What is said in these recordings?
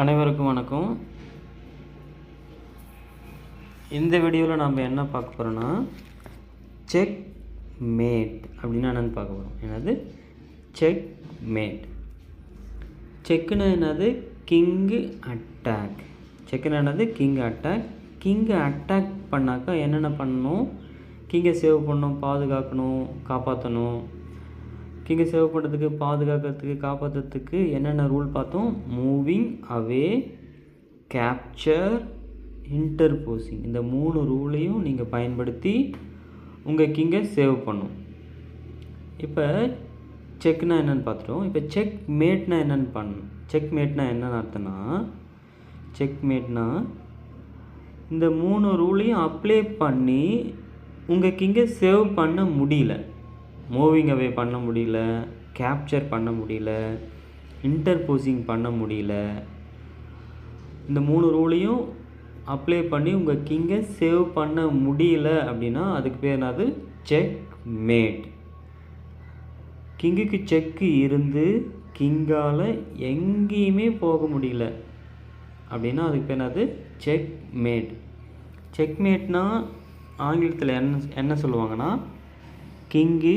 அனைவருக்கும் வணக்கம். இந்த வீடியோவில் நம்ம என்ன பார்க்க போகிறோன்னா செக் மேட் அப்படின்னா என்னென்னு பார்க்க போகிறோம் என்னது? செக் மேட் செக்குன்னு என்னது? கிங்கு அட்டாக் செக்குன்னு என்னது? கிங் அட்டாக் கிங்கை அட்டாக் பண்ணாக்கா என்னென்ன பண்ணணும்? கிங்கை சேவ் பண்ணணும் பாதுகாக்கணும் காப்பாற்றணும் கிங்கை சேவ் பண்ணுறதுக்கு பாதுகாக்கிறதுக்கு காப்பாற்றுறதுக்கு என்னென்ன ரூல் பார்த்தோம்? மூவிங் அவே கேப்சர் இன்டர்போசிங் இந்த மூணு ரூலையும் நீங்கள் பயன்படுத்தி உங்கள் கிங்கை சேவ் பண்ணும். இப்போ செக்னா என்னென்னு பார்த்துட்டோம். இப்போ செக் மேட்னா என்னென்னு பண்ணணும். செக் மேட்னா என்னென்னு அர்த்தம்னா செக் மேட்னா இந்த மூணு ரூலையும் அப்ளை பண்ணி உங்கள் கிங்கை சேவ் பண்ண முடியல. மூவிங் அவே பண்ண முடியல கேப்சர் பண்ண முடியல இன்டர்போசிங் பண்ண முடியல. இந்த மூணு ரூலையும் அப்ளை பண்ணி உங்கள் கிங்கை சேவ் பண்ண முடியல அப்படின்னா அதுக்கு பேர் என்னது? செக் மேட் கிங்குக்கு செக்கு இருந்து கிங்கால் எங்கேயுமே போக முடியல அப்படின்னா அதுக்கு பேர் என்னது? செக் மேட் செக் மேட்னா ஆங்கிலத்தில் என்ன என்ன சொல்லுவாங்கன்னா கிங்கு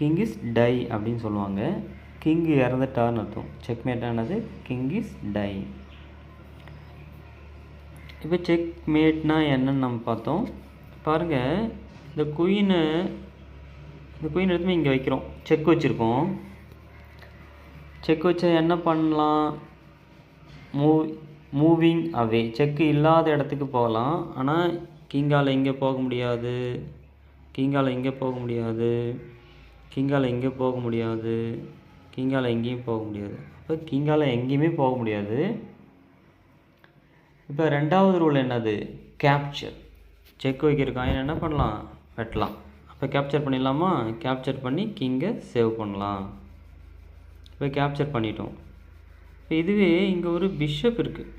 கிங் இஸ் டை அப்படின்னு சொல்லுவாங்க. கிங்கு இறந்துட்டார்னு அர்த்தம். செக்மேட்டானது கிங் இஸ் டை. இப்போ செக்மேட்னா என்னன்னு நம்ம பார்த்தோம். பாருங்கள் இந்த குயினை இந்த குயின் எடுத்து இங்கே வைக்கிறோம். செக் வச்சுருக்கோம். செக் வச்சா என்ன பண்ணலாம்? மூவ் மூவிங் அவே செக்கு இல்லாத இடத்துக்கு போகலாம். ஆனால் கிங்கால் இங்கே போக முடியாது. கீங்கால இங்கே போக முடியாது. கீங்கால இங்கே போக முடியாது. கிங்கால் எங்கேயும் போக முடியாது. அப்போ கீங்கால எங்கேயுமே போக முடியாது. இப்போ ரெண்டாவது ரூல் என்னது? கேப்சர் செக் வைக்கிற என்ன பண்ணலாம்? வெட்டலாம். அப்போ கேப்சர் பண்ணிடலாமா? கேப்சர் பண்ணி கிங்கை சேவ் பண்ணலாம். இப்போ கேப்சர் பண்ணிட்டோம். இப்போ இதுவே இங்கே ஒரு பிஷப் இருக்குது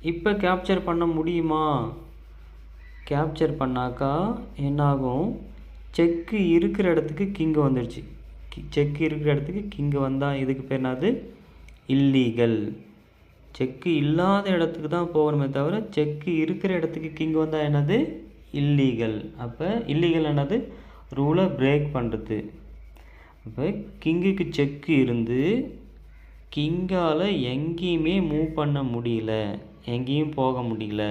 இப்போ கேப்சர் பண்ண முடியுமா? கேப்சர் பண்ணாக்கா என்னாகும்? செக்கு இருக்கிற இடத்துக்கு கிங்கு வந்துடுச்சு செக்கு இருக்கிற இடத்துக்கு கிங்கு வந்தால் இதுக்கு பேர் என்னது? இல்லீகல் செக்கு இல்லாத இடத்துக்கு தான் போகணுமே தவிர செக்கு இருக்கிற இடத்துக்கு கிங்கு வந்தால் என்னது? இல்லீகல் அப்போ இல்லீகல் என்னது? ரூலை பிரேக் பண்ணுறது அப்போ கிங்குக்கு செக்கு இருந்து கிங்கால் எங்கேயுமே மூவ் பண்ண முடியல. எங்கேயும் போக முடியல.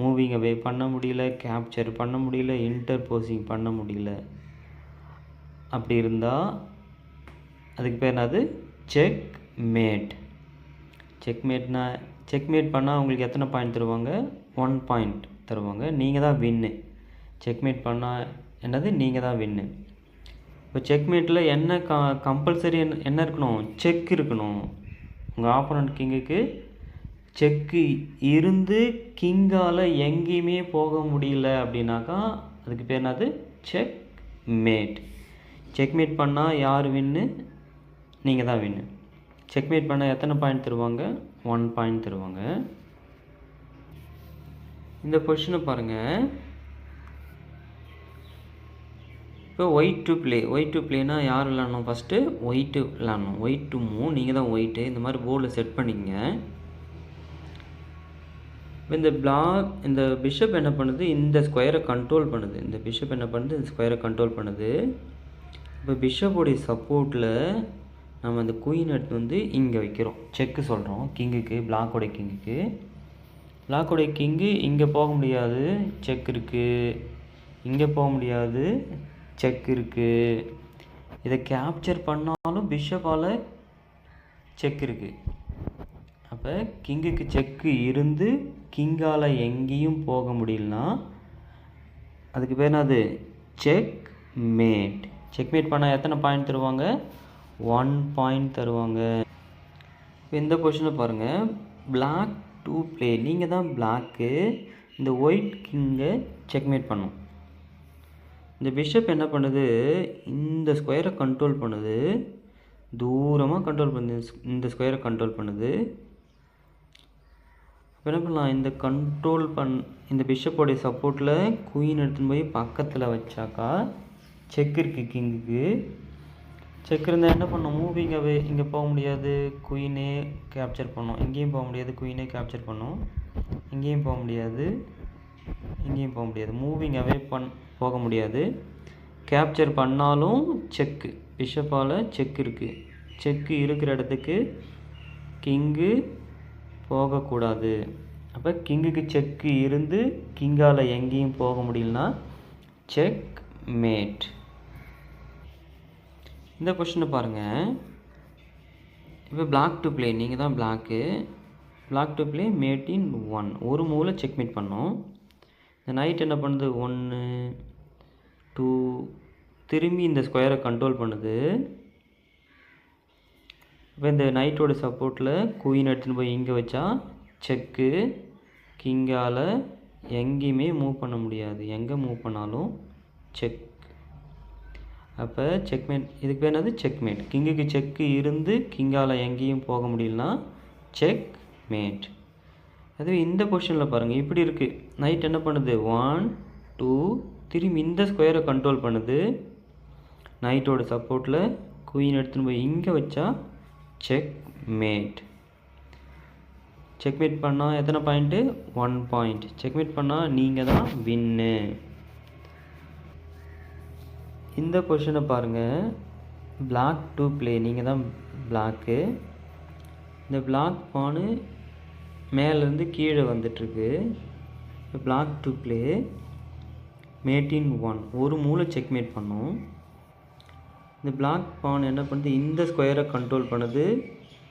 மூவிங் அவே பண்ண முடியல கேப்சர் பண்ண முடியல இன்டர்போசிங் பண்ண முடியல. அப்படி இருந்தால் அதுக்கு பேர் என்னது? செக் மேட் செக் மேட்னா செக் மேட் பண்ணால் உங்களுக்கு எத்தனை பாயிண்ட் தருவாங்க? ஒன் பாயிண்ட் தருவாங்க. நீங்கள் தான் வின்னு செக் மேட் பண்ணால் என்னது? நீங்கள் தான் வின்னு இப்போ செக்மேட்டில் என்ன க கம்பல்சரி என்ன என்ன இருக்கணும்? செக் இருக்கணும். உங்கள் ஆப்போனண்ட் கிங்குக்கு செக்கு இருந்து கிங்கால் எங்கேயுமே போக முடியல அப்படின்னாக்கா அதுக்கு பேர் என்னது? செக் மேட் செக்மேட் பண்ணால் யார் வின்னு? நீங்கள் தான் வின்னு. செக்மேட் பண்ணால் எத்தனை பாயிண்ட் தருவாங்க? ஒன் பாயிண்ட் தருவாங்க. இந்த கொஷினை பாருங்கள் இப்போ white to play white to ப்ளேனா யார் விளாட்ணும் ஃபஸ்ட்டு ஒயிட்டு விளாட்ணும். ஒயிட் டு மூ நீங்கள் தான் ஒயிட்டு இந்த மாதிரி போர்டில் செட் பண்ணிக்கங்க. இந்த பிளாக் இந்த பிஷப் என்ன பண்ணுது? இந்த ஸ்கொயரை கண்ட்ரோல் பண்ணுது. இந்த பிஷப் என்ன பண்ணுது? இந்த ஸ்கொயரை கண்ட்ரோல் பண்ணுது. இப்போ பிஷப்போடைய சப்போர்ட்டில் நம்ம அந்த குயின் எடுத்து வந்து இங்கே வைக்கிறோம். செக்கு சொல்கிறோம் கிங்குக்கு பிளாக்கோடைய கிங்குக்கு பிளாக்கோடைய கிங்கு இங்கே போக முடியாது. செக் இருக்குது இங்கே போக முடியாது. செக் இருக்குது இதை கேப்சர் பண்ணாலும் பிஷப்பால் செக் இருக்குது அப்போ கிங்குக்கு செக்கு இருந்து கிங்கால் எங்கேயும் போக முடியலனா? அதுக்கு பேர் என்னது? செக் மேட் செக் மேட் பண்ணால் எத்தனை பாயிண்ட் தருவாங்க? ஒன் பாயிண்ட் தருவாங்க. இப்போ இந்த கொஷனில் பாருங்கள் பிளாக் டூ ப்ளே நீங்கள் தான் பிளாக்கு இந்த ஒயிட் கிங்கை செக்மேட் பண்ணும். இந்த பிஷப் என்ன பண்ணுது? இந்த ஸ்கொயரை கண்ட்ரோல் பண்ணுது. தூரமாக கண்ட்ரோல் பண்ணுது. இந்த ஸ்கொயரை கண்ட்ரோல் பண்ணுது. என்ன பண்ணலாம் இந்த கண்ட்ரோல் பண் இந்த பிஷப்போடைய சப்போர்ட்டில் குயின் எடுத்துன்னு போய் பக்கத்தில் வச்சாக்கா செக் இருக்குது கிங்குக்கு செக் இருந்தால் என்ன பண்ணும்? மூவிங்காகவே இங்கே போக முடியாது. குயினே கேப்சர் பண்ணும். இங்கேயும் போக முடியாது. குயினே கேப்சர் பண்ணும். இங்கேயும் போக முடியாது. இங்கேயும் போக முடியாது. மூவிங்காகவே பண் போக முடியாது. கேப்சர் பண்ணாலும் செக்கு பிஷப்பால் செக் இருக்குது செக்கு இருக்கிற இடத்துக்கு கிங்கு போகக்கூடாது. அப்போ கிங்குக்கு செக்கு இருந்து கிங்கால் எங்கேயும் போக முடியலனா செக் மேட் இந்த கொஷினை பாருங்கள் இப்போ பிளாக் டு ப்ளே நீங்கள் தான் black black to play mate in one ஒரு மூவில் செக்மேட் பண்ணோம். இந்த நைட் என்ன பண்ணுது? ஒன்று டூ திரும்பி இந்த ஸ்கொயரை கண்ட்ரோல் பண்ணுது. இப்போ இந்த நைட்டோட சப்போர்ட்டில் குயின் எடுத்துன்னு போய் இங்கே வச்சா செக்கு கிங்கால் எங்கேயுமே மூவ் பண்ண முடியாது. எங்கே மூவ் பண்ணாலும் செக் அப்போ செக்மேட் இதுக்கு பேர் என்னது? செக்மேட் கிங்குக்கு செக்கு இருந்து கிங்கால் எங்கேயும் போக முடியலனா செக் மேட் அதுவே இந்த பொசிஷனில் பாருங்கள் இப்படி இருக்குது நைட் என்ன பண்ணுது? ஒன் டூ திரும்பி இந்த ஸ்கொயரை கண்ட்ரோல் பண்ணுது. நைட்டோட சப்போர்ட்டில் குயின் எடுத்துன்னு போய் இங்கே வச்சா செக் மேட் செக்மேட் பண்ணால் எத்தனை பாயிண்ட்டு ஒன் பாயிண்ட் செக்மேட் பண்ணால் நீங்கள் தான் வின்னு இந்த கொஷனை பாருங்கள் பிளாக் டூ ப்ளே நீங்கள் தான் பிளாக்கு இந்த பிளாக் பானு மேலேருந்து கீழே வந்துட்டுருக்கு. இப்போ black to play mate in one ஒரு மூளை செக்மேட் பண்ணோம். இந்த பிளாக் பான் என்ன பண்ணுது? இந்த ஸ்கொயரை கண்ட்ரோல் பண்ணுது.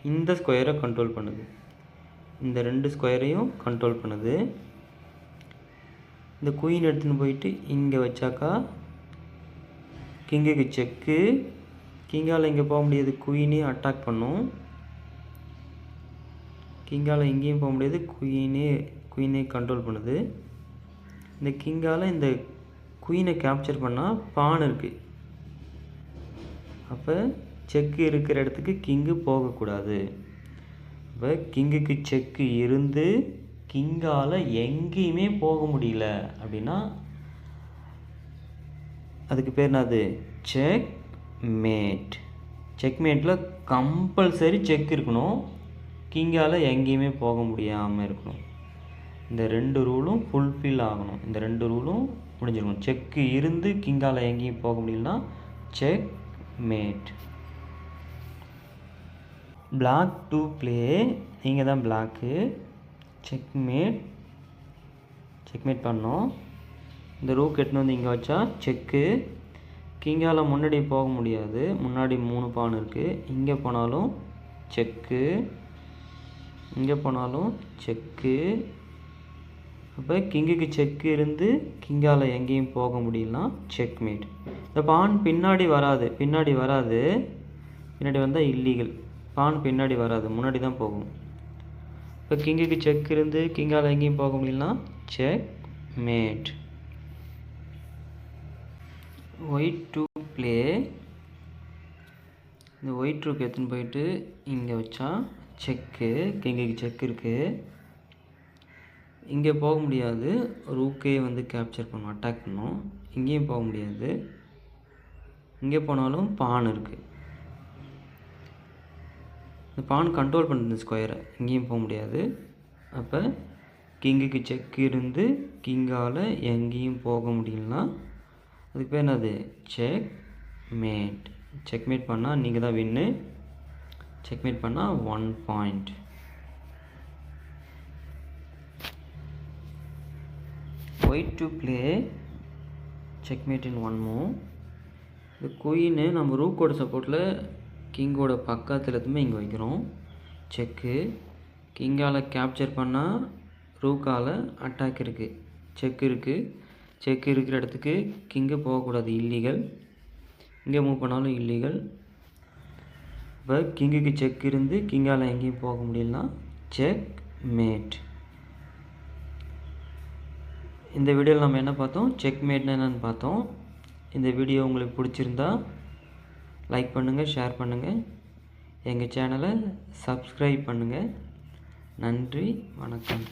இந்த ஸ்கொயரை கண்ட்ரோல் பண்ணுது. இந்த ரெண்டு ஸ்கொயரையும் கண்ட்ரோல் பண்ணுது. இந்த குயின் எடுத்துன்னு போயிட்டு இங்கே வச்சாக்கா கிங்குக்கு செக்கு கிங்கால் இங்கே போக முடியாது. குயினே அட்டாக் பண்ணும். கிங்கால் எங்கேயும் போக முடியாது. குயினே குயினே கண்ட்ரோல் பண்ணுது. இந்த கிங்கால் இந்த குயினை கேப்சர் பண்ணால் பான் இருக்குது அப்போ செக்கு இருக்கிற இடத்துக்கு கிங்கு போகக்கூடாது. இப்போ கிங்குக்கு செக்கு இருந்து கிங்கால் எங்கேயுமே போக முடியல அப்படின்னா அதுக்கு பேர் என்னது? செக் மேட் செக்மேட்டில் கம்பல்சரி செக் இருக்கணும் கிங்கால் எங்கேயுமே போக முடியாமல் இருக்கணும். இந்த ரெண்டு ரூலும் ஃபுல்ஃபில் ஆகணும். இந்த ரெண்டு ரூலும் முடிஞ்சிருக்கணும். செக்கு இருந்து கிங்கால் எங்கேயும் போக முடியலன்னா check mat. Black to play நீங்கள் தான் பிளாக்கு செக்மேட் செக்மேட் பண்ணோம். இந்த ரூக் எட்டுன்னு வந்து இங்கே வச்சா செக்கு கிங்கால் முன்னாடி போக முடியாது. முன்னாடி மூணு பான் இருக்குது இங்கே போனாலும் செக்கு இங்கே போனாலும் செக்கு அப்போ கிங்குக்கு செக்கு இருந்து கிங்கால் எங்கேயும் போக முடியலன்னா செக் மேட் இந்த பான் பின்னாடி வராது பின்னாடி வராது பின்னாடி வந்தால் இல்லீகல் பான் பின்னாடி வராது முன்னாடி தான் போகும். இப்போ கிங்குக்கு செக் இருந்து கிங்கால் எங்கேயும் போக முடியலனா check mat white to play இந்த ஒயிட் ரூக் எடுத்துன்னு போயிட்டு இங்கே வச்சா செக்கு கிங்குக்கு செக் இருக்குது இங்கே போக முடியாது. ரூக்கே வந்து கேப்சர் பண்ணும் அட்டாக் பண்ணும். இங்கேயும் போக முடியாது. இங்கே போனாலும் பான் இருக்குது இந்த பான் கண்ட்ரோல் பண்ணுது ஸ்கொயரை இங்கேயும் போக முடியாது. அப்போ கிங்குக்கு செக் இருந்து கிங்கால் எங்கேயும் போக முடியலனா அதுக்கு பேர் என்னது? செக் மேட் செக்மேட் பண்ணால் நீங்கள் தான் வின்னு செக்மேட் பண்ணால் one point white to play checkmate in one move இந்த குயின்னு நம்ம ரூக்கோட சப்போர்ட்டில் கிங்கோட பக்கத்தில் எதுவுமே இங்கே வைக்கிறோம். செக்கு கிங்கால் கேப்சர் பண்ணால் ரூக்கால் அட்டாக் இருக்குது செக் இருக்குது செக் இருக்கிற இடத்துக்கு கிங்கு போகக்கூடாது. இல்லீகல் இங்கே மூவ் பண்ணாலும் இல்லீகல் இப்போ கிங்குக்கு செக் இருந்து கிங்கால் எங்கேயும் போக முடியலனா செக் மேட் இந்த வீடியோவில் நம்ம என்ன பார்த்தோம்? செக்மேட்னா என்னென்னு பார்த்தோம். இந்த வீடியோ உங்களுக்கு பிடிச்சிருந்தா லைக் பண்ணுங்கள் ஷேர் பண்ணுங்கள் எங்கள் சேனலை சப்ஸ்கிரைப் பண்ணுங்கள் நன்றி வணக்கம்.